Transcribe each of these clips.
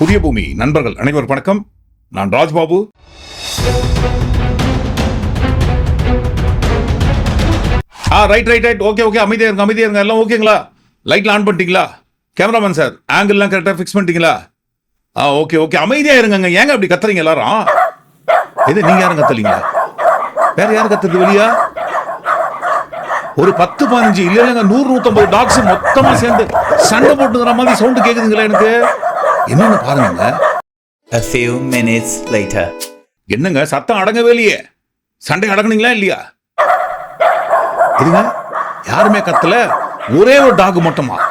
புதிய பூமி. நண்பர்கள் அனைவரும் வணக்கம். நான் Rajbabu. Ah right right right okay okay அமைதியாக இருங்க அமைதியாக இருங்க. எல்லாம் ஓகேங்களா லைட்லாம் ஆன் பண்ணிட்டீங்களா? கேமராமேன் சார் ஆங்கிள்லாம் கரெக்டாக ஃபிக்ஸ் பண்ணிட்டீங்களா? ஆ ஓகே ஓகே அமைதியாக இருங்கங்க. ஏங்க அப்படி கத்துறீங்க எல்லாரும்? இது நீங்கள் யாரும் கத்துலீங்க வேற யாரும் கத்துறது வெளியா ஒரு பத்து பதினஞ்சு இல்லை இல்லைங்க நூறு நூற்றம்பது டாக்ஸ் மொத்தமாக சேர்ந்து சண்டை போட்டுங்கிற மாதிரி சவுண்டு கேட்குதுங்களா எனக்கு? என்னன்னு பாருங்க? A few minutes later. என்னங்க சத்தம் அடங்கவே இல்லையே. சண்டை அடங்குனீங்களா இல்லையா? இருங்க. யாருமே கத்தல. ஒரே ஒரு டாக் மட்டுமா?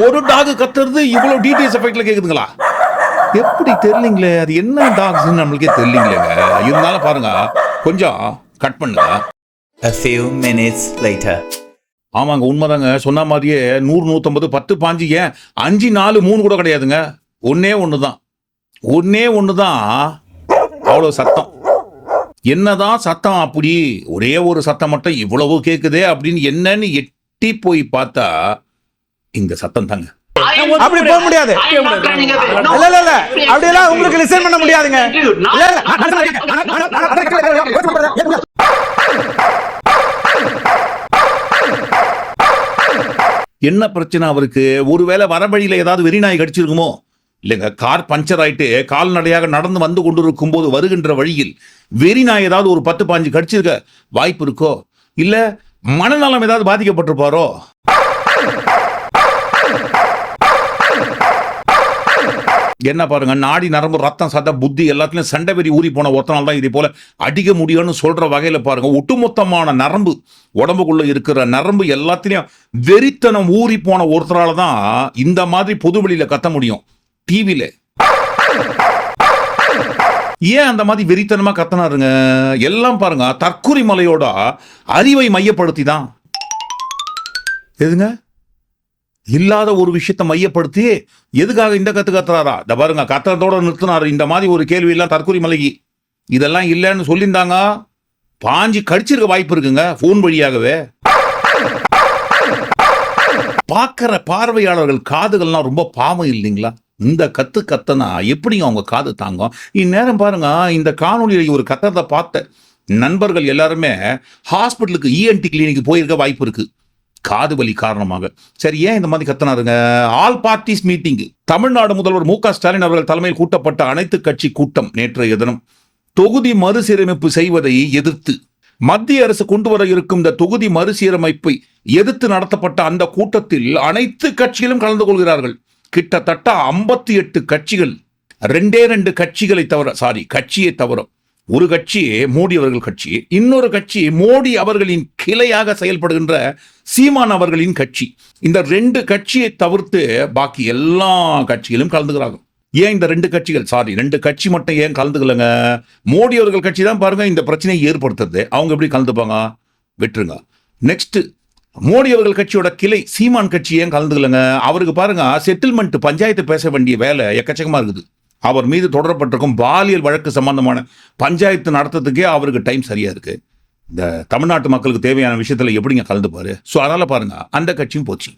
ஒரு டாக் கத்துறது இவ்வளவு டீடைல்ஸ் எஃபெக்ட்ல கேக்குதுங்களா? எப்படி தெரியலீங்களே? அது என்ன டாக்ஸ் நம்மளுக்கே தெரியலீங்களேங்க. இருந்தாலும் பாருங்க கொஞ்சம் கட் பண்ணுங்க. A few minutes later. ஆமாங்க உண்மைதாங்க. சொன்ன மாதிரியே நூறு நூற்றம்பது பத்து பாஞ்சு ஏன்? அஞ்சு நாலு மூணு கூட கிடையாதுங்க. ஒன்னே ஒன்று தான் ஒன்னே ஒன்று தான் அவ்வளோ சத்தம். என்னதான் சத்தம் அப்படி? ஒரே ஒரு சத்தம் மட்டும் இவ்வளவு கேட்குதே அப்படின்னு என்னன்னு எட்டி போய் பார்த்தா இந்த சத்தம் தாங்க. அப்படி போக முடியாது. இல்ல இல்ல இல்ல. அப்படியெல்லாம் உங்களுக்கு லிசன் பண்ண முடியாதுங்க. இல்ல இல்ல. என்ன பிரச்சனை அவருக்கு? ஒருவேளை வரவழியில ஏதாவது வெறிநாய் கடிச்சிருக்குமோ? இல்லைங்க கார் பஞ்சர் ஆயிட்டு கால்நடையாக நடந்து வந்து கொண்டிருக்கும் போது வருகின்ற வழியில் வெறி நான் ஏதாவது ஒரு பத்து பாஞ்சு கடிச்சிருக்க வாய்ப்பு இருக்கோ? இல்ல மனநலம் ஏதாவது பாதிக்கப்பட்டிருப்பாரோ? என்ன பாருங்க நாடி நரம்பு ரத்தம் சத புத்தி எல்லாத்துலயும் சண்டை வெறி ஊறி போன ஒருத்தனால தான் இதே போல அடிக்க முடியும்னு சொல்ற வகையில பாருங்க ஒட்டுமொத்தமான நரம்பு உடம்புக்குள்ள இருக்கிற நரம்பு எல்லாத்துலயும் வெறித்தனம் ஊறி போன ஒருத்தரால தான் இந்த மாதிரி பொதுவெளியில கத்த முடியும். டிவியில ஏன் அந்த மாதிரி வெறித்தனமா கத்தனாருங்க? எல்லாம் பாருங்க தற்கூரி மலையோட அறிவை மையப்படுத்தி தான் எதுங்க? இல்லாத ஒரு விஷயத்தை மையப்படுத்தி எதுக்காக இந்த கத்து கத்துறாரா? இந்த பாருங்க கத்துறதோட நிறுத்தினாரு. இந்த மாதிரி ஒரு கேள்வி எல்லாம் தற்கூரி மலைக்கு. இதெல்லாம் இல்லைன்னு சொல்லியிருந்தாங்க. பாஞ்சு கடிச்சிருக்க வாய்ப்பு இருக்குங்க ஃபோன் வழியாகவே. பார்க்குற பார்வையாளர்கள் காதுகள்லாம் ரொம்ப பாவம் இல்லைங்களா? இந்த கத்து கத்தனா எப்படிங்க அவங்க காது தாங்கும்? இந்நேரம் பாருங்க இந்த காணொலியில் ஒரு கத்தத்தை பார்த்த நண்பர்கள் எல்லாருமே ஹாஸ்பிட்டலுக்கு இஎன்டி கிளினிக் போயிருக்க வாய்ப்பு இருக்கு. காது வலி காரணமாக. சரி ஏன் இந்த மாதிரி கத்தனாருங்க? ஆல் பார்ட்டிஸ் மீட்டிங் தமிழ்நாடு முதல்வர் மு க ஸ்டாலின் அவர்கள் தலைமையில் கூட்டப்பட்ட அனைத்து கட்சி கூட்டம் நேற்றைய தினம். தொகுதி மறுசீரமைப்பு செய்வதை எதிர்த்து மத்திய அரசு கொண்டு வர இருக்கும் இந்த தொகுதி மறுசீரமைப்பை எதிர்த்து நடத்தப்பட்ட அந்த கூட்டத்தில் அனைத்து கட்சிகளும் கலந்து கொள்கிறார்கள். கிட்டத்தட்ட ஐம்பத்தி எட்டு கட்சிகள் ரெண்டே ரெண்டு கட்சிகளை தவிர சாரி கட்சியை தவிர ஒரு கட்சி மோடி அவர்கள் கட்சி இன்னொரு கட்சி மோடி அவர்களின் கிளையாக செயல்படுகின்ற சீமான் அவர்களின் கட்சி. இந்த ரெண்டு கட்சியை தவிர்த்து பாக்கி எல்லா கட்சிகளும் கலந்துக்கிறாங்க ஏன் இந்த ரெண்டு கட்சிகள்? சாரி ரெண்டு கட்சி மட்டும் ஏன் கலந்துக்கலங்க? மோடி அவர்கள் கட்சி தான் பாருங்க இந்த பிரச்சனையை ஏற்படுத்துறது. அவங்க எப்படி கலந்துப்பாங்க? விட்டுருங்க. நெக்ஸ்ட் மோடி அவர்கள் கட்சியோட கிளை சீமான் கட்சி ஏன் கலந்துக்கலங்க அவருக்கு பாருங்க செட்டில்மெண்ட் பஞ்சாயத்து பேச வேண்டிய வேலை எக்கச்சக்கமாக இருக்குது. அவர் மீது தொடரப்பட்டிருக்கும் பாலியல் வழக்கு சம்பந்தமான பஞ்சாயத்து நடத்துறதுக்கே அவருக்கு டைம் சரியா இருக்கு. இந்த தமிழ்நாட்டு மக்களுக்கு தேவையான விஷயத்துல எப்படிங்க கலந்துப்பார்? ஸோ அதனால பாருங்க அந்த கட்சியும் போச்சு.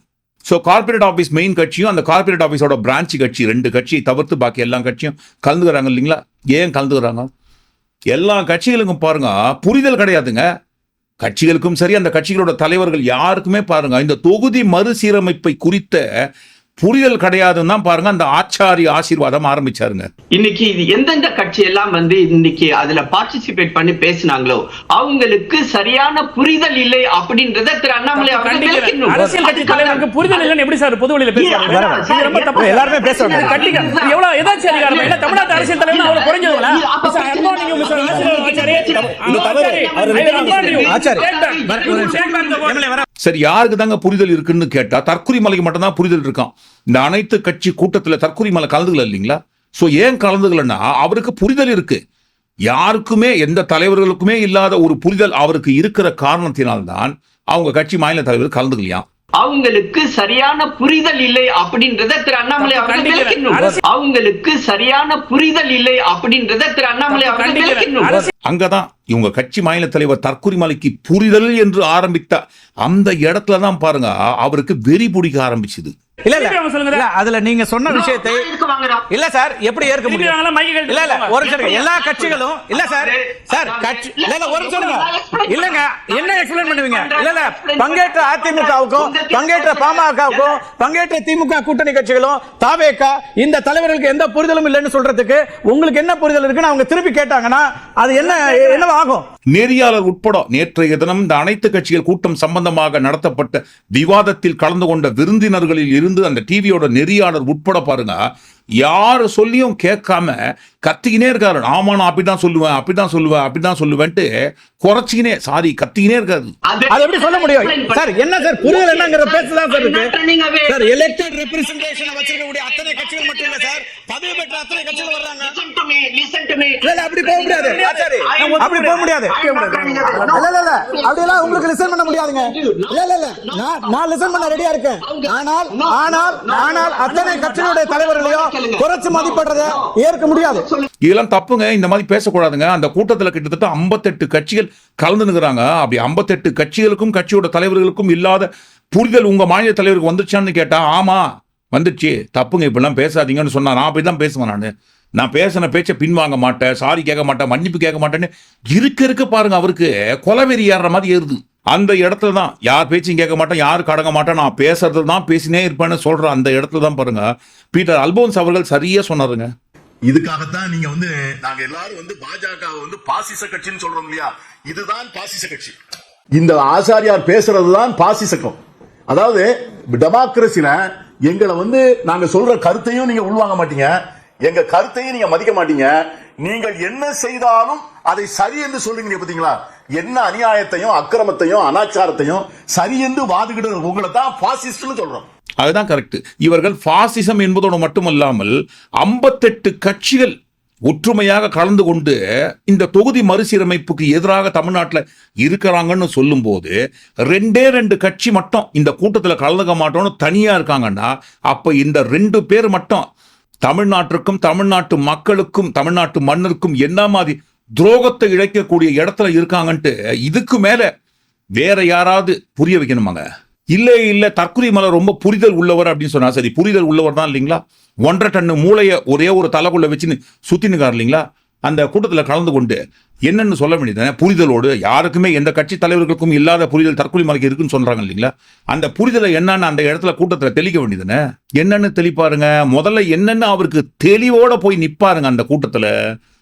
ஸோ கார்ப்பரேட் ஆஃபீஸ் மெயின் கட்சியும் அந்த கார்ப்பரேட் ஆஃபீஸோட பிரான்ச் கட்சி ரெண்டு கட்சியை தவிர்த்து பாக்கி எல்லா கட்சியும் கலந்துக்கிறாங்க இல்லைங்களா? ஏன் கலந்துக்கிறாங்க? எல்லா கட்சிகளுக்கும் பாருங்க புரிதல் கிடையாதுங்க. கட்சிகளுக்கும் சரி அந்த கட்சிகளோட தலைவர்கள் யாருக்குமே பாருங்க இந்த தொகுதி மறுசீரமைப்பை குறித்த புரிதல் கிடையாதுன்னு தான் பாருங்க அந்த ஆச்சாரிய ஆசீர்வாதம் ஆரம்பிச்சாருங்க. இன்னைக்கு இது எந்தெந்த கட்சி எல்லாம் வந்து இன்னைக்கு அதுல பார்ட்டிசிபேட் பண்ணி பேசினாங்களோ அவங்களுக்கு சரியான புரிதல் இல்லை அப்படின்றத திரு அண்ணாமலை. அரசியல் கட்சி தலைவருக்கு புரிதல் இல்லைன்னு எப்படி சார் பொது வெளியில பேசுறாங்க ரொம்ப தப்பு. எல்லாருமே பேசுறாங்க. எவ்வளவு எதாச்சும் அதிகாரம்? இல்ல தமிழ்நாட்டு அரசியல் தலைவர் அவர் சரி யாருக்கு தாங்க புரிதல் இருக்குன்னு கேட்டா தற்குறி மலைக்கு மட்டும்தான் புரிதல் இருக்கான். இந்த அனைத்து கட்சி கூட்டத்துல தற்குறி மலை கலந்துக்கல இல்லைங்களா? சோ ஏன் கலந்துக்கலன்னா அவருக்கு புரிதல் இருக்கு. யாருக்குமே எந்த தலைவர்களுக்குமே இல்லாத ஒரு புரிதல் அவருக்கு இருக்கிற காரணத்தினால்தான் அவங்க கட்சி மாநில தலைவர் கலந்துக்கலையாம் அவங்களுக்கு சரியான புரிதல் இல்லை அப்படின்றத திரு அண்ணாமலை அவர்கள். விளக்கணும். அவங்களுக்கு சரியான புரிதல் இல்லை அப்படின்றத திரு அண்ணாமலை அவர்கள். விளக்கணும். அங்கதான் இவங்க கட்சி மாநில தலைவர் தற்குறி மலைக்கு புரிதல் என்று ஆரம்பித்த அந்த இடத்துல தான் பாருங்க அவருக்கு வெறி பிடிக்க ஆரம்பிச்சது இல்ல இல்ல. அதுல நீங்க சொன்ன விஷயத்தை? இல்ல சார் எப்படி ஏற்க முடியும்? இல்ல இல்ல. ஒரு நிமிஷம் எல்லா கட்சிகளும் இல்ல சார் சார் கட்சி இல்ல இல்ல ஒரு நிமிஷம். இல்லங்க என்ன எக்ஸ்பிளைன் பண்ணுவீங்க? இல்ல இல்ல பங்கேற்ற அதிமுகவுக்கும் பங்கேற்ற பாமகவுக்கும் பங்கேற்ற திமுக கூட்டணி கட்சிகளும் தாவேக்கா இந்த தலைவர்களுக்கு எந்த புரிதலும் இல்லைன்னு சொல்றதுக்கு உங்களுக்கு என்ன புரிதல் இருக்குன்னு அவங்க திருப்பி கேட்டாங்கன்னா அது என்ன என்னவா ஆகும்? நெறியாளர் உட்பட நேற்றைய தினம் இந்த அனைத்து கட்சிகள் கூட்டம் சம்பந்தமாக நடத்தப்பட்ட விவாதத்தில் கலந்து கொண்ட விருந்தினர்களில் இருந்து அந்த டிவியோட நெறியாளர் உட்பட பாருங்க. யார் சொல்லியும் கேட்காம கத்திக்கினே இருக்காரு. ஆமா நான் அப்படிதான் சொல்லுவேன் அப்படிதான் சொல்லுவேன் அப்படிதான் சொல்லுவேன்ட்டு குறைச்சிக்கினே சாரி கத்திக்கினே இருக்காரு. அது எப்படி சொல்ல முடியும்? சார் என்ன சார் புரிதல் என்னங்கிற பேச்சுதான் சார். சார் எலெக்டட் ரெப்ரசன்டேஷன் வச்சிருக்கக்கூடிய அத்தனை கட்சிகள் மட்டும் இல்ல சார். பதவி பெற்ற அத்தனை கட்சிகள் வர்றாங்க. Listen to me, listen to me. இல்ல இல்ல அப்படி போக முடியாது. ஆச்சாரி அப்படி போக முடியாது. இல்ல இல்ல இல்ல அப்படி எல்லாம் உங்களுக்கு லிசன் பண்ண முடியாதுங்க. இல்ல இல்ல இல்ல. நான் நான் லிசன் பண்ண ரெடியா இருக்கேன். ஆனால் ஆனால் ஆனால் அத்தனை கட்சிகளுடைய தலைவர்களையும் குறைச்சு மதிப்பிடுறத ஏற்க முடியாது. இதெல்லாம் தப்புங்க. இந்த மாதிரி பேசக்கூடாதுங்க. அந்த கூட்டத்தில் கிட்டத்தட்ட ஐம்பத்தெட்டு கட்சிகள் கலந்துனுக்குறாங்க அப்படி ஐம்பத்தெட்டு கட்சிகளுக்கும் கட்சியோட தலைவர்களுக்கும் இல்லாத புரிதல் உங்க மாநில தலைவருக்கு வந்துச்சான்னு கேட்டா ஆமா வந்துடுச்சு தப்புங்க இப்படிலாம் பேசாதீங்கன்னு சொன்னால் நான் அப்படி தான் பேசுவேன் நான். நான் பேசின பேச்சை பின்வாங்க மாட்டேன் சாரி கேட்க மாட்டேன் மன்னிப்பு கேட்க மாட்டேன்னு இருக்க இருக்க பாருங்க அவருக்கு. கொலவெறி ஏறுற மாதிரி ஏறுது. அந்த இடத்துல தான் யார் பேச்சையும் கேட்க மாட்டேன் யார் கடங்க மாட்டேன் நான் பேசுறது தான் பேசினே இருப்பேன்னு சொல்ற அந்த இடத்துல தான் பாருங்க. பீட்டர் அல்போன்ஸ் அவர்கள் சரியா சொன்னாருங்க. இதுக்காகத்தான் நீங்க வந்து நாங்க எல்லாரும் வந்து பாஜக வந்து பாசிச கட்சின்னு சொல்றோம் இல்லையா? இதுதான் பாசிச கட்சி. இந்த ஆசாரியார் பேசுறதுதான் பாசிசக்கம். அதாவது டெமோக்ரஸில எங்களை வந்து நாங்க சொல்ற கருத்தையும் நீங்க உள்வாங்க மாட்டீங்க. எங்க கருத்தையும் நீங்க மதிக்க மாட்டீங்க. நீங்கள் என்ன செய்தாலும் அதை சரி என்று சொல்றீங்க பாத்தீங்களா? என்ன அநியாயத்தையும் அக்கிரமத்தையும் அனாச்சாரத்தையும் சரி என்று வாதுகிட்டு உங்களை தான் பாசிஸ்ட்னு சொல்றோம். அதுதான் கரெக்ட் இவர்கள் பாசிசம் என்பதோடு மட்டுமல்லாமல் ஐம்பத்தெட்டு கட்சிகள் ஒற்றுமையாக கலந்து கொண்டு இந்த தொகுதி மறுசீரமைப்புக்கு எதிராக தமிழ்நாட்டில் இருக்கிறாங்கன்னு சொல்லும்போது ரெண்டே ரெண்டு கட்சி மட்டும் இந்த கூட்டத்தில் கலந்துக்க மாட்டோம்னு தனியாக இருக்காங்கன்னா அப்போ இந்த ரெண்டு பேர் மட்டும் தமிழ்நாட்டிற்கும் தமிழ்நாட்டு மக்களுக்கும் தமிழ்நாட்டு மன்னருக்கும் என்ன மாதிரி துரோகத்தை இழைக்கக்கூடிய இடத்துல இருக்காங்கன்ட்டு இதுக்கு மேலே வேற யாராவது புரிய வைக்கணுமாங்க? இல்லை இல்லை தற்கொலை மலை ரொம்ப புரிதல் உள்ளவர் அப்படின்னு சொன்னா சரி புரிதல் உள்ளவர் தான் இல்லைங்களா? ஒன்றரை டன்னு மூளையை ஒரே ஒரு தலைக்குள்ள வச்சுன்னு சுத்தினுக்கார் இல்லைங்களா? அந்த கூட்டத்தில் கலந்து கொண்டு என்னென்னு சொல்ல வேண்டியது புரிதலோடு யாருக்குமே எந்த கட்சி தலைவர்களுக்கும் இல்லாத புரிதல் தற்கொலை மலைக்கு இருக்குன்னு சொல்கிறாங்க இல்லைங்களா? அந்த புரிதலை என்னன்னு அந்த இடத்துல கூட்டத்தில் தெளிக்க வேண்டியதுன்னு என்னன்னு தெளிப்பாருங்க. முதல்ல என்னென்னு அவருக்கு தெளிவோட போய் நிற்பாருங்க அந்த கூட்டத்தில்.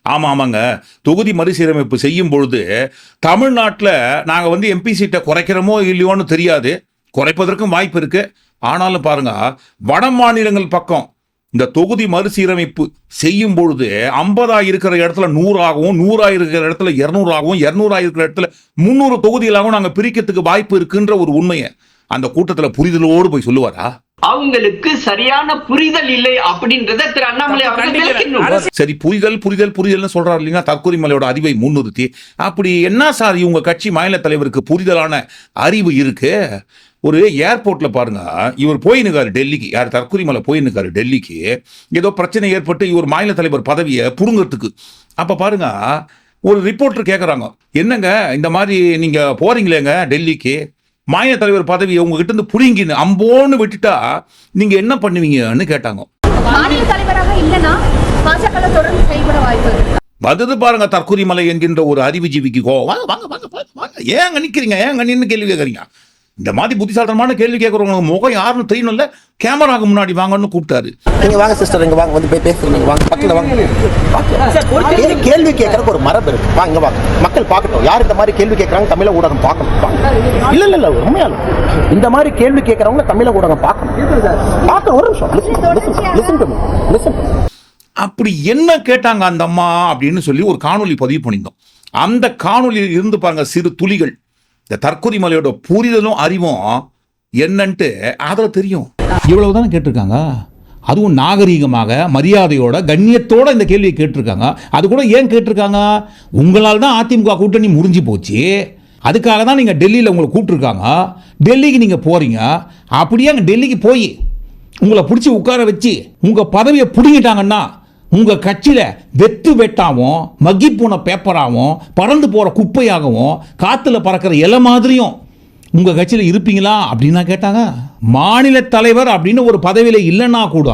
ஆமாம் ஆமாங்க. தொகுதி மறுசீரமைப்பு செய்யும் பொழுது தமிழ்நாட்டில் நாங்கள் வந்து எம்பி சீட்டை குறைக்கிறோமோ இல்லையோன்னு தெரியாது. குறைப்பதற்கும் வாய்ப்பு இருக்கு. ஆனாலும் பாருங்க வட மாநிலங்கள் பக்கம் இந்த தொகுதி மறுசீரமைப்பு செய்யும் பொழுது ஐம்பதா இருக்கிற இடத்துல நூறாகவும் நூறா இருக்கிற இடத்துல இருநூறாகவும் இருநூறா இருக்கிற இடத்துல முந்நூறு தொகுதிகளாகவும் நாங்கள் பிரிக்கிறதுக்கு வாய்ப்பு இருக்குன்ற ஒரு உண்மையை அந்த கூட்டத்தில் புரிதலோடு போய் சொல்லுவாரா? அவங்களுக்கு சரியான புரிதல் இல்லை அப்படின்றத திரு அண்ணாமலை அவர்கள் சரி புரிதல் புரிதல் புரிதல்னு சொல்றாரு இல்லைங்களா? தற்கொலைமலையோட அறிவை முன்னிறுத்தி. அப்படி என்ன சார் இவங்க கட்சி மாநில தலைவருக்கு புரிதலான அறிவு இருக்கு? ஒரு ஏர்போர்ட்ல பாருங்க இவர் போயினுக்காரு டெல்லிக்கு. யார் தற்கொலைமலை போயினுக்காரு டெல்லிக்கு. ஏதோ பிரச்சனை ஏற்பட்டு இவர் மாநில தலைவர் பதவியை புடுங்கிறதுக்கு. அப்ப பாருங்க ஒரு ரிப்போர்ட்டர் கேட்குறாங்க என்னங்க இந்த மாதிரி நீங்க போறீங்களேங்க டெல்லிக்கு? மாநில தலைவர் பதவியை உங்ககிட்ட இருந்து புடுங்கின்னு அம்போன்னு விட்டுட்டா நீங்க என்ன பண்ணுவீங்கன்னு கேட்டாங்க. மாநில தலைவராக இல்லைன்னா பாஜக தொடர்ந்து செயல்பட வாய்ப்பு வந்தது பாருங்க தற்கொலைமலை என்கின்ற ஒரு அறிவுஜீவிக்கு கோ வாங்க வாங்க வாங்க வாங்க, ஏன் அங்க நிக்கிறீங்க? ஏன் நின்னு கேள்வி கேட்குறீங்க இந்த மாதிரி புத்திசாலித்தனமான கேள்வி கேட்குறவங்க முகம் யாருன்னு தெரியணும்ல? கேமராக்கு முன்னாடி வாங்கன்னு கூப்பிட்டாரு. நீங்க வாங்க சிஸ்டர் இங்க வாங்க. வந்து போய் பேசுங்க. நீங்க வாங்க. பக்கத்துல வாங்க. கேள்வி கேட்கறதுக்கு ஒரு மரபு இருக்கு? வாங்க வாங்க. மக்கள் பார்க்கட்டும். யார் இந்த மாதிரி கேள்வி கேட்கறாங்க? தமிழ ஊடகம் பார்க்கணும். இல்ல இல்ல இல்ல. உண்மையால இந்த மாதிரி கேள்வி கேட்கறவங்க தமிழ ஊடகம் பார்க்கணும். பார்க்க ஒரு நிமிஷம். லிசன் டு லிசன் அப்படி என்ன கேட்டாங்க அந்த அம்மா அப்படின்னு சொல்லி ஒரு காணொளி பதிவு பண்ணியிருந்தோம். அந்த காணொளியில் இருந்து பாருங்க சிறு துளிகள். இந்த தற்கொலைமலையோட புரிதலும் அறிவும் என்னன்ட்டு அதில் தெரியும். இவ்வளவு தானே கேட்டிருக்காங்க? அதுவும் நாகரீகமாக மரியாதையோட கண்ணியத்தோட இந்த கேள்வியை கேட்டிருக்காங்க. அது கூட ஏன் கேட்டிருக்காங்க? உங்களால் தான் அதிமுக கூட்டணி முறிஞ்சு போச்சு. அதுக்காக தான் நீங்கள் டெல்லியில் உங்களை கூப்பிட்டுருக்காங்க. டெல்லிக்கு நீங்கள் போகிறீங்க அப்படியே அங்கே டெல்லிக்கு போய் உங்களை பிடிச்சி உட்கார வச்சு உங்கள் பதவியை பிடுங்கிட்டாங்கன்னா உங்கள் கட்சியில் வெத்து வெட்டாவும் மக்கி போன பேப்பராகவும் பறந்து போகிற குப்பையாகவும் காற்றுல பறக்கிற இலை மாதிரியும் உங்க கட்சியில இருப்பீங்களா அப்படின்னா கேட்டாங்க. மாநில தலைவர் அப்படின்னு ஒரு பதவியில இல்லைன்னா கூட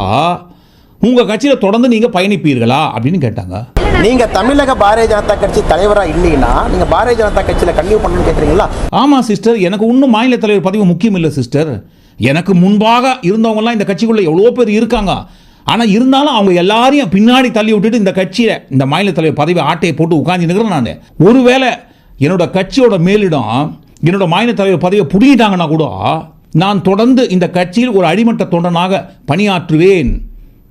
உங்க கட்சியில தொடர்ந்து நீங்க பயணிப்பீர்களா அப்படின்னு கேட்டாங்க. நீங்க தமிழக பாரதிய ஜனதா கட்சி தலைவரா இல்லைன்னா நீங்க பாரதிய ஜனதா கட்சியில கன்டினியூ பண்ணணும்னு கேக்குறீங்களா? ஆமா சிஸ்டர் எனக்கு இன்னும் மாநில தலைவர் பதவி முக்கியம் இல்லை சிஸ்டர் எனக்கு முன்பாக இருந்தவங்கலாம் இந்த கட்சிக்குள்ள எவ்வளோ பேர் இருக்காங்க. ஆனால் இருந்தாலும் அவங்க எல்லாரையும் பின்னாடி தள்ளி விட்டுட்டு இந்த கட்சியை இந்த மாநில தலைவர் பதவி ஆட்டையை போட்டு உட்கார்ந்து நான். ஒருவேளை என்னோட கட்சியோட மேலிடம் என்னோட மாநில தலைவர் பதவியை புடிங்கிட்டாங்கன்னா கூட நான் தொடர்ந்து இந்த கட்சியில் ஒரு அடிமட்ட தொண்டனாக பணியாற்றுவேன்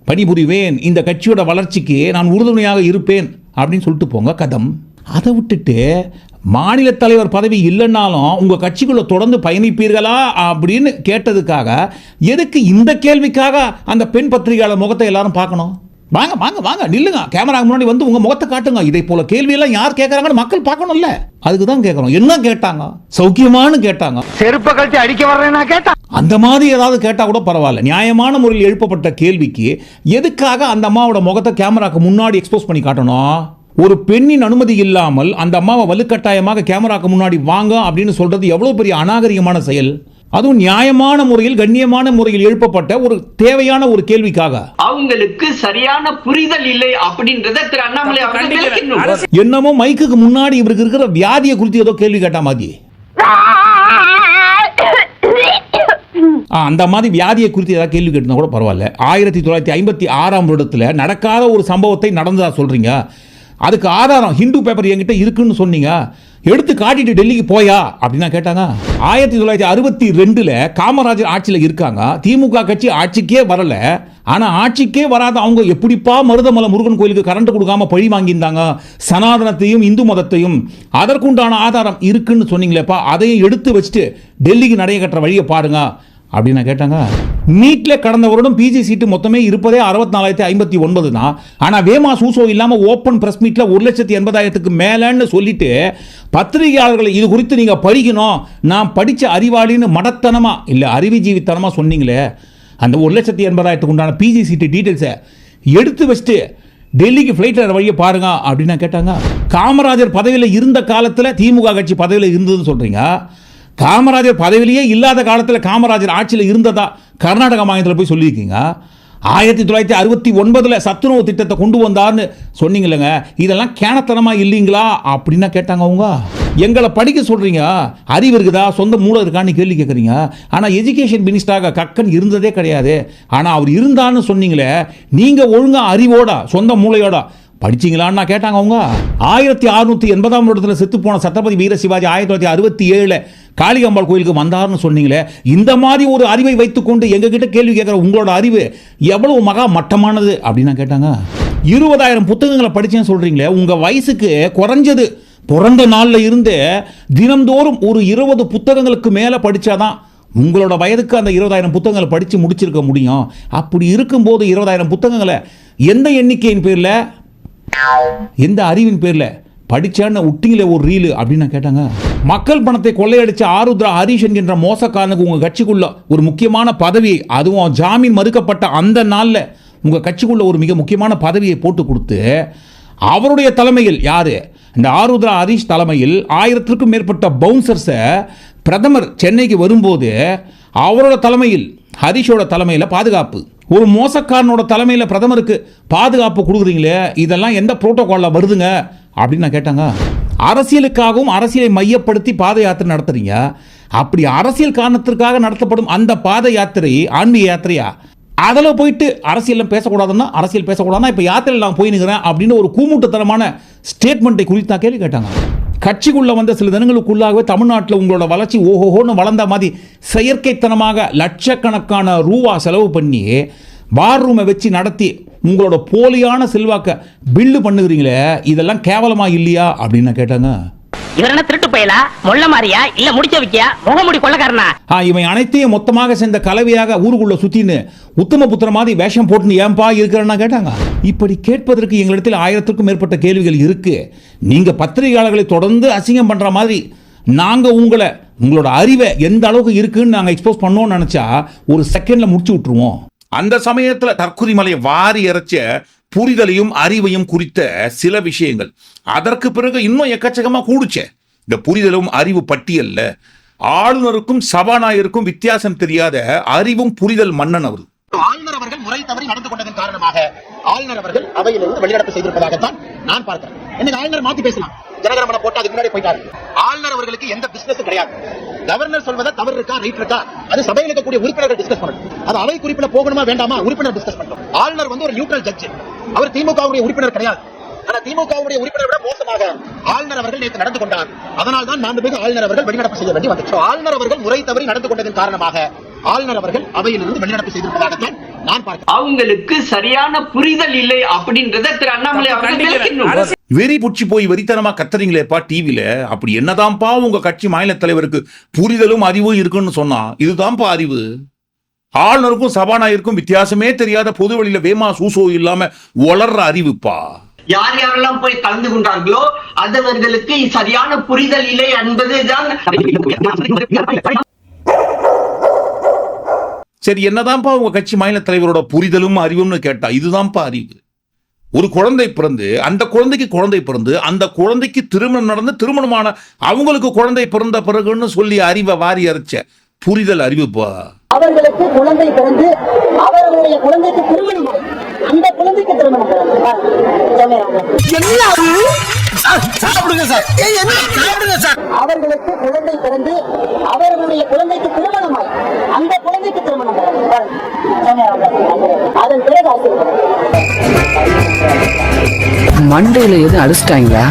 பணிபுரிவேன். இந்த கட்சியோட வளர்ச்சிக்கு நான் உறுதுணையாக இருப்பேன் அப்படின்னு சொல்லிட்டு போங்க கதம். அதை விட்டுட்டு மாநில தலைவர் பதவி இல்லைன்னாலும் உங்க கட்சிக்குள்ள தொடர்ந்து பயணிப்பீர்களா அப்படின்னு கேட்டதுக்காக எதுக்கு இந்த கேள்விக்காக அந்த பெண் பத்திரிகையாளர் முகத்தை எல்லாரும் பார்க்கணும்? வாங்க வாங்க வாங்க நில்லுங்க. கேமரா முன்னாடி வந்து உங்க முகத்தை காட்டுங்க. இதை போல கேள்வியெல்லாம் யார் கேட்கறாங்கன்னு மக்கள் பார்க்கணும்ல. அதுக்கு தான் கேட்கறோம் என்ன கேட்டாங்க? சௌக்கியமானு கேட்டாங்க. செருப்ப கழிச்சு அடிக்க வர்றேன் கேட்டா? அந்த மாதிரி ஏதாவது கேட்டால் கூட பரவாயில்ல. நியாயமான முறையில் எழுப்பப்பட்ட கேள்விக்கு எதுக்காக அந்த அம்மாவோட முகத்தை கேமராக்கு முன்னாடி எக்ஸ்போஸ் பண்ணி காட்டணும்? ஒரு பெண்ணின் அனுமதி இல்லாமல் அந்த அம்மாவை வலுக்கட்டாயமாக கேமராக்கு முன்னாடி வாங்க அப்படின்னு சொல்றது எவ்வளவு பெரிய அநாகரிகமான செயல்? அதுவும் நியாயமான முறையில் கண்ணியமான முறையில் எழுப்பப்பட்ட ஒரு தேவையான ஒரு கேள்விக்காக. அவங்களுக்கு சரியான புரிதல் இல்லை அப்படின்றத திரு அண்ணாமலை என்னமோ மைக்குக்கு முன்னாடி இவருக்கு இருக்கிற வியாதியை குறித்து ஏதோ கேள்வி கேட்டா மாதிரி. ஆ, அந்த மாதிரி வியாதியை குறித்து ஏதாவது கேள்வி கேட்டிருந்தா கூட பரவாயில்ல. ஆயிரத்தி தொள்ளாயிரத்தி ஐம்பத்தி ஆறாம் வருடத்தில் நடக்காத ஒரு சம்பவத்தை நடந்ததா சொல்றீங்க. அதுக்கு ஆதாரம் ஹிந்து பேப்பர் என்கிட்ட இருக்குன்னு சொன்னீங்க. எடுத்து காட்டிட்டு டெல்லிக்கு போயா? அப்படின்னா கேட்டாங்க. ஆயிரத்தி தொள்ளாயிரத்தி அறுபத்தி ரெண்டுல காமராஜர் ஆட்சியில் இருக்காங்க. திமுக கட்சி ஆட்சிக்கே வரல. ஆனா ஆட்சிக்கே வராத அவங்க எப்படிப்பா மருதமலை முருகன் கோயிலுக்கு கரண்ட் கொடுக்காம பழி வாங்கியிருந்தாங்க? சனாதனத்தையும் இந்து மதத்தையும். அதற்குண்டான ஆதாரம் இருக்குன்னு சொன்னீங்களேப்பா. அதையும் எடுத்து வச்சுட்டு டெல்லிக்கு நடைய கட்டுற வழியை பாருங்க. அப்படின்னு கேட்டாங்க. நீட்டில் கடந்த வருடம் பிஜி சீட்டு மொத்தமே இருப்பதே அறுபத்தி நாலாயிரத்தி ஐம்பத்தி ஒன்பது தான் ஆனால் வேமா சூசோ இல்லாமல் ஓப்பன் பிரஸ் மீட்டில் ஒரு லட்சத்தி எண்பதாயிரத்துக்கு மேலேன்னு சொல்லிட்டு பத்திரிகையாளர்களை இது குறித்து நீங்கள் படிக்கணும். நான் படித்த அறிவாளின்னு மடத்தனமாக இல்லை அறிவுஜீவித்தனமாக சொன்னீங்களே அந்த ஒரு லட்சத்தி எண்பதாயிரத்துக்கு உண்டான பிஜி சீட்டு டீட்டெயில்ஸை எடுத்து வச்சுட்டு டெல்லிக்கு ஃப்ளைட்டில் வழியை பாருங்க அப்படின்னு கேட்டாங்க. காமராஜர் பதவியில் இருந்த காலத்தில் திமுக கட்சி பதவியில் இருந்ததுன்னு சொல்கிறீங்க காமராஜர் பதவியிலேயே இல்லாத காலத்தில் காமராஜர் ஆட்சியில் இருந்ததா கர்நாடக மாநிலத்தில் போய் சொல்லியிருக்கீங்க? ஆயிரத்தி தொள்ளாயிரத்தி அறுபத்தி ஒன்பதில் சத்துணவு திட்டத்தை கொண்டு வந்தார்னு சொன்னீங்களேங்க இதெல்லாம் கேனத்தனமாக இல்லைங்களா? அப்படின்னா கேட்டாங்க அவங்க. எங்களை படிக்க சொல்கிறீங்க அறிவு இருக்குதா? சொந்த மூளை இருக்கான்னு கேள்வி கேட்குறீங்க. ஆனால் எஜுகேஷன் மினிஸ்டராக கக்கன் இருந்ததே கிடையாது. ஆனால் அவர் இருந்தான்னு சொன்னீங்களே நீங்கள் ஒழுங்காக அறிவோட சொந்த மூளையோட படிச்சீங்களான்னு நான் கேட்டாங்க அவங்க. ஆயிரத்தி அறுநூத்தி எண்பதாம் வருடத்தில் செத்து போன சத்ரபதி வீர சிவாஜி ஆயிரத்தி தொள்ளாயிரத்தி அறுபத்தி ஏழில் காளிகாம்பாள் கோயிலுக்கு வந்தார்னு சொன்னீங்களே இந்த மாதிரி ஒரு அறிவை வைத்துக்கொண்டு எங்ககிட்ட கேள்வி கேட்குற உங்களோட அறிவு எவ்வளவு மகா மட்டமானது அப்படின்னு கேட்டாங்க. இருபதாயிரம் புத்தகங்களை படிச்சேன்னு சொல்றீங்களே உங்க வயசுக்கு குறைஞ்சது பிறந்த நாளில் இருந்து தினம்தோறும் ஒரு இருபது புத்தகங்களுக்கு மேலே படித்தாதான் உங்களோட வயதுக்கு அந்த இருபதாயிரம் புத்தகங்களை படித்து முடிச்சிருக்க முடியும். அப்படி இருக்கும்போது இருபதாயிரம் புத்தகங்களை எந்த எண்ணிக்கையின் பேரில் எந்த அறிவின் பேரில் படிச்சான்னு விட்டீங்களே ஒரு ரீலு அப்படின்னு நான் கேட்டாங்க. மக்கள் பணத்தை கொள்ளையடிச்ச ஆருத்ரா ஹரிஷ் என்கின்ற மோசக்காரனுக்கு உங்கள் கட்சிக்குள்ள ஒரு முக்கியமான பதவி அதுவும் ஜாமீன் மறுக்கப்பட்ட அந்த நாளில் உங்கள் கட்சிக்குள்ள ஒரு மிக முக்கியமான பதவியை போட்டு கொடுத்து அவருடைய தலைமையில் யார்? இந்த ஆருத்ரா ஹரிஷ் தலைமையில் ஆயிரத்திற்கும் மேற்பட்ட பவுன்சர்ஸை பிரதமர் சென்னைக்கு வரும்போது அவரோட தலைமையில் ஹரிஷோட தலைமையில் பாதுகாப்பு. ஒரு மோசக்காரனோட தலைமையில் பிரதமருக்கு பாதுகாப்பு கொடுக்குறீங்களே இதெல்லாம் எந்த புரோட்டோகாலில் வருதுங்க? அப்படின்னு நான் கேட்டாங்க. அரசியலுக்காகவும் அரசியலை மையப்படுத்தி பாத யாத்திரை நடத்துறீங்க. அப்படி அரசியல் காரணத்திற்காக நடத்தப்படும் அந்த பாத யாத்திரை ஆன்மீக யாத்திரையா? அதில் போயிட்டு அரசியலில் பேசக்கூடாதுன்னா அரசியல் பேசக்கூடாதுன்னா இப்போ யாத்திரையில் நான் போய் நிற்கிறேன் அப்படின்னு ஒரு கூமுட்டுத்தனமான ஸ்டேட்மெண்ட்டை குறித்து நான் கேள்வி கேட்டாங்க. கட்சிக்குள்ளே வந்த சில தினங்களுக்குள்ளாகவே தமிழ்நாட்டில் உங்களோட வளர்ச்சி ஓஹோன்னு வளர்ந்த மாதிரி செயற்கைத்தனமாக லட்சக்கணக்கான ரூபா செலவு பண்ணி பார் ரூமை வச்சு நடத்தி உங்களோட போலியான செல்வாக்கை பில்லு பண்ணுகிறீங்களே இதெல்லாம் கேவலமாக இல்லையா அப்படின்னு நான் கேட்டாங்க. இவர் என்ன திருட்டு பயலா? மொள்ள மாறியா? இல்ல முடிச்ச வைக்கியா? முகமுடி கொள்ளக்காரனா? ஆ இவன் அனைத்தையும் மொத்தமாக சேர்ந்த கலவையாக ஊருக்குள்ள சுத்தின்னு உத்தம புத்திர மாதிரி வேஷம் போட்டுன்னு ஏன்பா இருக்கிறேன்னா கேட்டாங்க. இப்படி கேட்பதற்கு எங்களிடத்தில் ஆயிரத்துக்கும் மேற்பட்ட கேள்விகள் இருக்கு. நீங்க பத்திரிகையாளர்களை தொடர்ந்து அசிங்கம் பண்ற மாதிரி நாங்க உங்களை உங்களோட அறிவை எந்த அளவுக்கு இருக்குன்னு நாங்க எக்ஸ்போஸ் பண்ணோம்னு நினைச்சா ஒரு செகண்ட்ல முடிச்சு விட்டுருவோம். அந்த சமயத்துல தற்குறி மலையை வாரி இறைச்ச புரிதலையும் அறிவையும் குறித்த சில விஷயங்கள். அதற்கு பிறகு இன்னும் எக்கச்சக்கமா கூடுச்சே. இந்த புரிதலும் அறிவு பட்டியல்ல. ஆளுநருக்கும் சபாநாயகருக்கும் வித்தியாசம் தெரியாத அறிவும் புரிதல் மன்னன் அவர். ஆளுநர் அவர்கள் முறை தவறி நடந்து கொண்டதன் காரணமாக ஆளுநர் அவர்கள் அவையிலிருந்து வெளிநடப்பு செய்திருப்பதாகத்தான் நான் பார்க்கிறேன். என்னங்க ஆளுநர் மாத்தி பேசலாம். ஜனகரமனை போட்டு அதுக்கு முன்னாடி போயிட்டாரு. ஆளுநர் அவர்களுக்கு எந்த பிசினஸ் கிடையாது. கவர்னர் சொல்வதை தவறு இருக்கா ரைட் இருக்கா? அது சபையில் இருக்கக்கூடிய உறுப்பினர்கள் டிஸ்கஸ் பண்ணணும். அது அவை குறிப்பில் போகணுமா வேண்டாமா உறுப்பினர் டிஸ்கஸ் பண்ணணும். ஆளுநர் வந்து ஒரு நியூட்ரல் ஜட்ஜ் அவர் திமுகவுடைய உறுப்பினர் கிடையாது. ஆனா திமுகவுடைய உறுப்பினர் விட மோசமாக ஆளுநர் அவர்கள் நேற்று நடந்து கொண்டார். அதனால் தான் மாண்புமிகு ஆளுநர் அவர்கள் வெளிநடப்பு செய்ய வேண்டி வந்தது ஆளுநர் அவர்கள் முறை தவறி நடந்து கொண்டதன் காரணமாக ஆளுநர் அவர்கள் அவையிலிருந்து வெளிநடப்பு செய்திருப்பதாகத்தான் அவங்களுக்கு சரியான புரிதல் இல்லை அப்படின்றத திரு அண்ணாமலை அவர்கள் வெறி புடிச்சு போய் வெறித்தனமா கத்துறீங்களேப்பா டிவில அப்படி என்னதான்ப்பா உங்க கட்சி மாநில தலைவருக்கு புரிதலும் அறிவும் இருக்குன்னு சொன்னா? இதுதான்ப்பா அறிவு. ஆளுநருக்கும் சபாநாயகருக்கும் வித்தியாசமே தெரியாத பொது வெளியில வேமா சூசோ இல்லாம வளர்ற அறிவுப்பா. யார் யாரெல்லாம் போய் கலந்து கொண்டார்களோ அதவர்களுக்கு சரியான புரிதல் இல்லை என்பதுதான் சரி என்னதான்ப்பா உங்க கட்சி மாநில தலைவரோட புரிதலும் அறிவும்னு கேட்டா இதுதான்ப்பா அறிவு ஒரு குழந்தை பிறந்து அந்த குழந்தைக்கு குழந்தை பிறந்து அந்த குழந்தைக்கு திருமணம் நடந்து திருமணமான அவங்களுக்கு குழந்தை பிறந்த பிறகுன்னு சொல்லி அறிவை வாரி அரைச்ச புரிதல் அறிவுப்பா அவர்களுக்கு குழந்தை பிறந்து அவர்களுடைய குழந்தைக்கு திருமணம். அந்த குழந்தைக்கு திருமணம் அவர்களுக்கு குழந்தை பிறந்து அவர்களுடைய குழந்தைக்கு திருமணம் ஆகும். அந்த குழந்தைக்கு திருமணம் அதன் பிறகு. மண்டையில எதுவும் அடிச்சிட்டாங்களா?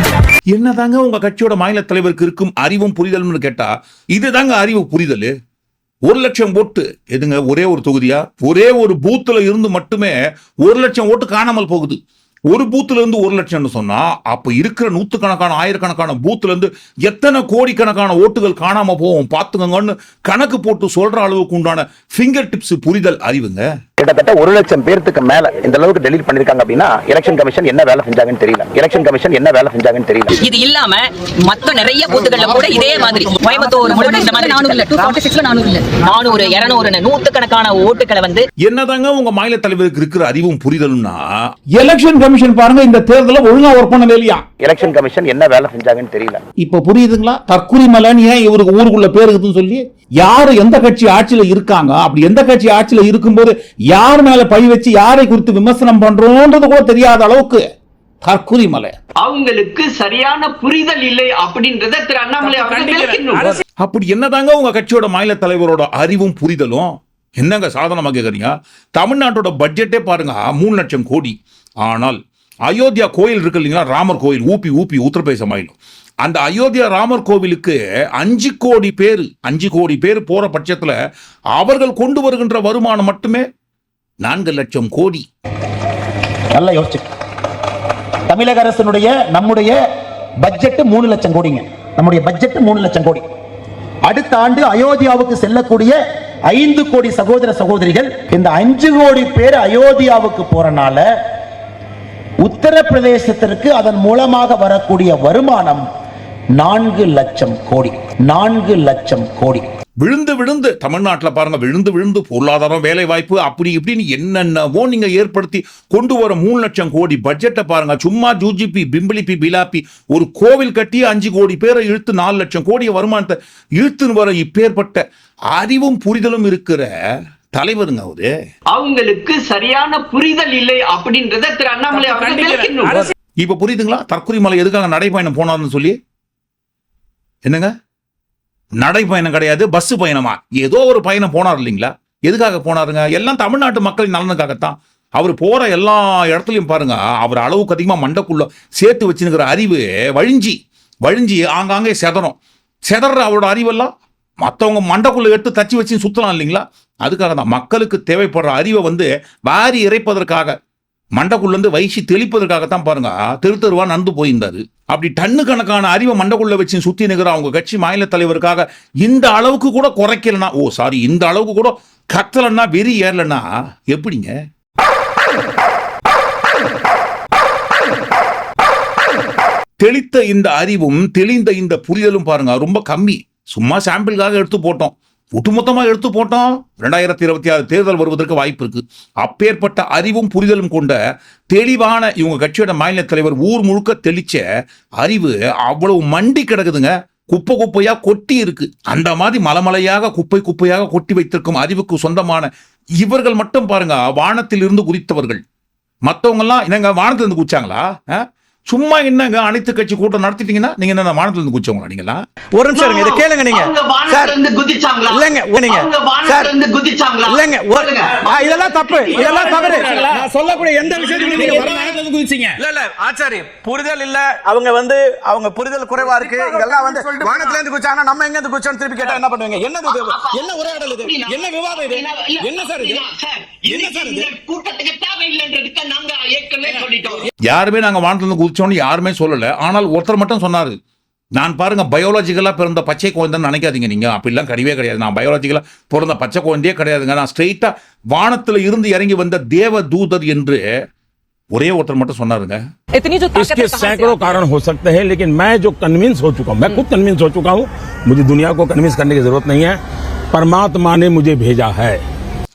என்னதாங்க உங்க கட்சியோட மாநில தலைவருக்கு இருக்கும் அறிவும் புரிதல்னு கேட்டா இதுதாங்க அறிவு புரிதல்? ஒரு லட்சம் ஓட்டு எதுங்க ஒரே ஒரு தொகுதியா? ஒரே ஒரு பூத்துல இருந்து மட்டுமே ஒரு லட்சம் ஓட்டு காணாமல் போகுது. ஒரு பூத்துல இருந்து ஒரு லட்சம்னு சொன்னா அப்ப இருக்கிற நூத்துக்கணக்கான ஆயிரக்கணக்கான பூத்துல இருந்து எத்தனை கோடிக்கணக்கான ஓட்டுகள் காணாம போகும்? பாத்துக்கங்கன்னு கணக்கு போட்டு சொல்ற அளவுக்கு உண்டான ஃபிங்கர் டிப்ஸ் புரிதல் அறிவுங்க. கிட்டத்தட்ட ஒரு லட்சம் பேருக்கு மேல இந்த அளவுக்கு டெலீட் பண்ணிருக்காங்க அப்படின்னா எலெக்ஷன் கமிஷன் என்ன வேலை செஞ்சாங்கன்னு தெரியல. எலெக்ஷன் கமிஷன் என்ன வேலை செஞ்சாங்கன்னு தெரியல. இது இல்லாம மத்த நிறைய பூத்துகள்ல கூட இதே மாதிரி. கோயம்புத்தூர் இந்த மாதிரி நானூறு இருநூறு நூத்துக்கணக்கான ஓட்டுகளை வந்து என்னதாங்க உங்க மாநில தலைவருக்கு இருக்கிற அறிவும் புரிதல்னா எலெக்ஷன் கமிஷன் பாருங்க இந்த தேர்தலை ஒழுங்கா ஒர்க் பண்ணவே இல்லையா? எலெக்ஷன் கமிஷன் என்ன வேலை செஞ்சாங்கன்னு தெரியல. இப்ப புரியுதுங்களா? தற்குறி மலைன்னு ஏன் இவருக்கு ஊருக்குள்ள பேர் சொல்லி யாரு எந்த கட்சி ஆட்சியில இருக்காங்க அப்படி எந்த கட்சி ஆட்சியில இருக்கும்போது யார் மேல பழி வச்சு யாரை குறித்து விமர்சனம் பண்றோன்றது கூட தெரியாத அளவுக்கு தற்குறி மலை. அவங்களுக்கு சரியான புரிதல் இல்லை அப்படின்றத திரு அண்ணாமலை அவர்கள் அப்படி என்னதாங்க உங்க கட்சியோட மாநில தலைவரோட அறிவும் புரிதலும்? என்னங்க சாதனமா கேக்குறீங்க? தமிழ்நாட்டோட பட்ஜெட்டே பாருங்க மூணு லட்சம் கோடி. ஆனால் அயோத்தியா கோயில் இருக்கு இல்லைங்களா ராமர் கோயில் ஊபி ஊபி உத்தரப்பிரதேச மாநிலம். அந்த அயோத்தியா ராமர் கோவிலுக்கு அஞ்சு கோடி பேர் அஞ்சு கோடி பேர் போற பட்சத்துல அவர்கள் கொண்டு வருகின்ற வருமானம் மட்டுமே நான்கு லட்சம் கோடி. நல்லா யோசிச்சு. தமிழக அரசினுடைய நம்முடைய பட்ஜெட் மூணு லட்சம் கோடிங்க. நம்முடைய பட்ஜெட் மூணு லட்சம் கோடி. அடுத்த ஆண்டு அயோத்தியாவுக்கு செல்லக்கூடிய ஐந்து கோடி சகோதர சகோதரிகள் இந்த அஞ்சு கோடி பேர் அயோத்தியாவுக்கு போறனால உத்தரப்பிரதேசத்திற்கு அதன் மூலமாக வரக்கூடிய வருமானம் நான்கு லட்சம் கோடி. நான்கு லட்சம் கோடி. விழுந்து விழுந்து தமிழ்நாட்டில் பாருங்க விழுந்து விழுந்து பொருளாதாரம் வேலை வாய்ப்பு அப்படி இப்படின்னு என்னென்னவோ நீங்க ஏற்படுத்தி கொண்டு வர மூணு லட்சம் கோடி பட்ஜெட்டை பாருங்க. சும்மா ஜூஜிபி பிம்பிளிப்பி பிலாப்பி ஒரு கோவில் கட்டி அஞ்சு கோடி பேரை இழுத்து நாலு லட்சம் கோடி வருமானத்தை இழுத்துன்னு வர இப்பேற்பட்ட அறிவும் புரிதலும் இருக்கிற தலைவருங்க அவரு. அவங்களுக்கு சரியான புரிதல் இல்லை அப்படின்றத திரு அண்ணாமலை அவர்கள் இப்ப புரியுதுங்களா? தற்கொலை மலை எதுக்காக நடைப்பயணம் போனார்னு சொல்லி? என்னங்க? நடைப்பயணம் கிடையாது பஸ் பயணமா? ஏதோ ஒரு பயணம் போனார் இல்லைங்களா? எதுக்காக போனாருங்க? எல்லாம் தமிழ்நாட்டு மக்களின் நலனுக்காகத்தான். அவர் போற எல்லா இடத்துலையும் பாருங்க அவர் அளவுக்கு அதிகமாக மண்டக்குள்ள சேர்த்து வச்சுருக்கிற அறிவு வழிஞ்சி வழிஞ்சி ஆங்காங்கே செதறும். செதற அவரோட அறிவெல்லாம் மற்றவங்க மண்டக்குள்ளே எடுத்து தச்சு வச்சு சுத்தலாம் இல்லைங்களா? அதுக்காக தான். மக்களுக்கு தேவைப்படுற அறிவை வந்து வாரி இறைப்பதற்காக மண்டக்குள்ளேருந்து வைசி தெளிப்பதற்காகத்தான் பாருங்க தெரு தெருவாக நடந்து போயிருந்தாரு. அப்படி டன்னு கணக்கான அறிவை மண்டக்குள்ள வச்சு சுற்றி நிற்கிற அவங்க கட்சி மாநில தலைவருக்காக இந்த அளவுக்கு கூட குறைக்கலனா ஓ சாரி இந்த அளவுக்கு கூட கத்தலன்னா வெறி ஏறலன்னா எப்படிங்க? தெளித்த இந்த அறிவும் தெளிந்த இந்த புரிதலும் பாருங்க ரொம்ப கம்மி. சும்மா சாம்பிளுக்காக எடுத்து போட்டோம். ஒட்டுமொத்தமாக எடுத்து போட்டோம். ரெண்டாயிரத்தி இருபத்தி ஆறு தேர்தல் வருவதற்கு வாய்ப்பு இருக்கு. அப்பேற்பட்ட அறிவும் புரிதலும் கொண்ட தெளிவான இவங்க கட்சியோட மாநில தலைவர் ஊர் முழுக்க தெளிச்ச அறிவு அவ்வளவு மண்டி கிடக்குதுங்க. குப்பை குப்பையாக கொட்டி இருக்கு. அந்த மாதிரி மலமலையாக குப்பை குப்பையாக கொட்டி வைத்திருக்கும் அறிவுக்கு சொந்தமான இவர்கள் மட்டும் பாருங்க வானத்தில் இருந்து குதித்தவர்கள். மற்றவங்கெல்லாம் என்னங்க வானத்திலிருந்து குதிச்சாங்களா? ஆ? சும்மா என்னங்க அனைத்து கட்சி கூட்டம் நடத்திட்டீங்கன்னா நீங்க என்ன வானத்துல இருந்து குதிச்சவங்களா நீங்களா ஒரு நிமிஷம் இருங்க இதை கேளுங்க நீங்க. சார் வானத்துல இருந்து குதிச்சாங்களா? இல்லங்க நீங்க சார் இருந்து குதிச்சாங்களா? இல்லங்க இதெல்லாம் தப்பு இதெல்லாம் தவறு. நான் சொல்லக்கூடிய எந்த விஷயத்தையும் நீங்க வரல. வானத்துல குதிச்சீங்க. இல்ல இல்ல ஆச்சாரி புரிதல் இல்ல. அவங்க வந்து அவங்க புரிதல் குறைவா இருக்கு. இதெல்லாம் வந்து வானத்துல இருந்து குச்சாங்கன்னா நம்ம எங்க இருந்து குச்சோன்னு திருப்பி கேட்டா என்ன பண்ணுவீங்க? என்னது இது? என்ன உரையாடல் இது? என்ன விவாதம் இது? என்ன சார் இது? என்ன சார் இது? கூட்டத்துக்கு தேவையில்லைன்றதுக்கு நாங்க ஏற்கனவே சொல்லிட்டோம். யாருமே நாங்க வானத்துல இருந்து குதிச்சோம்னு யாருமே சொல்லல ஆனால் ஒருத்தர் மட்டும் சொன்னாரு நான் பாருங்க பயாலஜிக்கலா பிறந்த பச்சை குழந்தைன்னு நினைக்காதீங்க நீங்க அப்படிலாம் கிடையவே கிடையாது நான் பயாலஜிக்கலா பிறந்த பச்சை குழந்தையே கிடையாதுங்க நான் ஸ்ட்ரெயிட்டா வானத்துல இருந்து இறங்கி வந்த தேவ தூதர் என்று ஒரே ஒருத்தர் மட்டும் சொன்னாருங்க इतनी जो ताकत इसके सैकड़ों कारण हो सकते हैं लेकिन मैं जो कन्विंस हो चुका हूं मैं खुद कन्विंस हो चुका हूं मुझे दुनिया को कन्विंस करने की जरूरत नहीं है परमात्मा ने मुझे भेजा है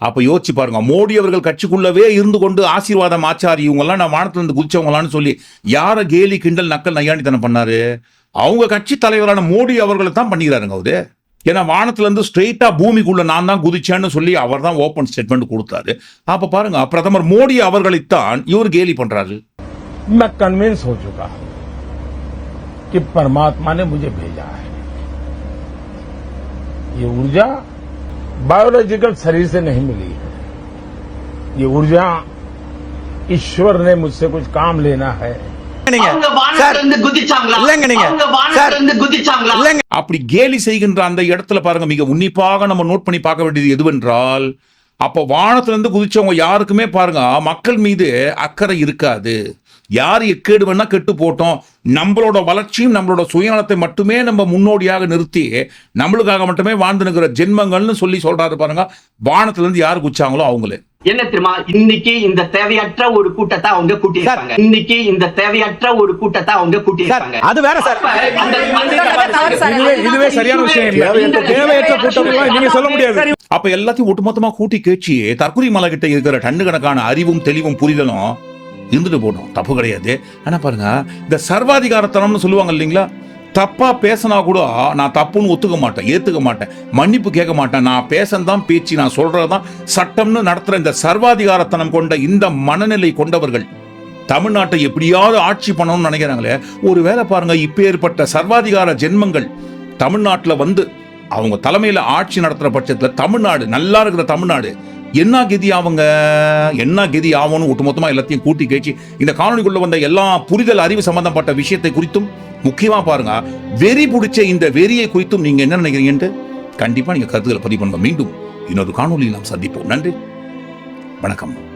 அப்ப யோசிச்சு பாருங்க மோடி அவர்கள் கட்சிக்குள்ளவே இருந்து கொண்டு ஆசீர்வாதம் ஆச்சாரி இவங்கெல்லாம் நான் வானத்துல இருந்து குதிச்சவங்களான்னு சொல்லி யார கேலி கிண்டல் நக்கல் நையாண்டித்தனம் பண்ணாரு அவங்க கட்சி தலைவரான மோடி அவர்களை தான் பண்ணிக்கிறாருங்க அவரு ஏன்னா வானத்துல இருந்து ஸ்ட்ரெயிட்டா பூமிக்குள்ள நான் தான் குதிச்சேன்னு சொல்லி அவர் தான் ஓப்பன் ஸ்டேட்மெண்ட் கொடுத்தாரு அப்ப பாருங்க பிரதமர் மோடி அவர்களைத்தான் இவர் கேலி பண்றாரு मैं कन्विंस हो चुका हूं कि परमात्मा ने मुझे भेजा है ये ऊर्जा बायोलॉजिकल शरीर से नहीं मिली है ये ऊर्जा ईश्वर ने मुझसे कुछ काम लेना है நீங்க அவங்க வானத்துல சார் இருந்து குதிச்சாங்களா இல்லங்க நீங்க அவங்க வானத்துல சார் இருந்து குதிச்சாங்களா இல்லங்க அப்படி கேலி செய்கின்ற அந்த இடத்துல பாருங்க மிக உன்னிப்பாக நம்ம நோட் பண்ணி பார்க்க வேண்டியது எதுவென்றால் அப்போ வானத்துல இருந்து குதிச்சவங்க யாருக்குமே பாருங்க மக்கள் மீது அக்கறை இருக்காது யார் எக்கேடு வேணா கெட்டு போட்டோம். நம்மளோட வளர்ச்சியும் நம்மளோட சுயநலத்தை மட்டுமே நம்ம முன்னோடியாக நிறுத்தி நம்மளுக்காக மட்டுமே வாழ்ந்து நிற்கிற ஜென்மங்கள்னு சொல்லி சொல்றாரு பாருங்க. வானத்துல இருந்து யார் குதிச்சாங்களோ அவங்களே. என்ன தெரியுமா? இன்னைக்கு இந்த தேவையற்ற ஒரு கூட்டத்தை அவங்க கூட்டியிருப்பாங்க. இன்னைக்கு இந்த தேவையற்ற ஒரு கூட்டத்தை அவங்க சார் கூட்டியிருப்பாங்க அது வேற சார். இதுவே இதுவே சரியான விஷயம் இல்ல. தேவையற்ற கூட்டம்? நீங்க சொல்ல முடியாது. அப்ப எல்லாத்தையும் ஒட்டுமொத்தமா கூட்டி கேச்சு தற்கொலை மலை கிட்ட இருக்கிற டன்னு கணக்கான அறிவும் தெளிவும் புரிதலும் இருந்துட்டு போட்டோம் தப்பு கிடையாது. ஆனால் பாருங்க இந்த சர்வாதிகாரத்தனம்னு சொல்லுவாங்க இல்லைங்களா? தப்பாக பேசினா கூட நான் தப்புன்னு ஒத்துக்க மாட்டேன் ஏற்றுக்க மாட்டேன் மன்னிப்பு கேட்க மாட்டேன். நான் பேசந்தான் பேச்சு நான் சொல்கிறது தான் சட்டம்னு நடத்துகிற இந்த சர்வாதிகாரத்தனம் கொண்ட இந்த மனநிலை கொண்டவர்கள் தமிழ்நாட்டை எப்படியாவது ஆட்சி பண்ணணும்னு நினைக்கிறாங்களே ஒரு வேலை பாருங்கள் இப்போ ஏற்பட்ட சர்வாதிகார ஜென்மங்கள் தமிழ்நாட்டில் வந்து அவங்க தலைமையில் ஆட்சி நடத்துகிற பட்சத்தில் தமிழ்நாடு நல்லா இருக்கிற தமிழ்நாடு. என்ன கதி அவங்க? என்ன கதி ஆகும்னு ஒட்டுமொத்தமாக எல்லாத்தையும் கூட்டி கேட்சி இந்த காணொலிக்குள்ளே வந்த எல்லா புரிதல் அறிவு சம்பந்தப்பட்ட விஷயத்தை குறித்தும் முக்கியமாக பாருங்க. வெறி பிடிச்ச இந்த வெறியை குறித்தும் நீங்கள் என்ன நினைக்கிறீங்கன்ட்டு கண்டிப்பாக நீங்கள் கருத்துக்களை பதிவு பண்ணுங்க. மீண்டும் இன்னொரு காணொலியில் நாம் சந்திப்போம். நன்றி. வணக்கம்.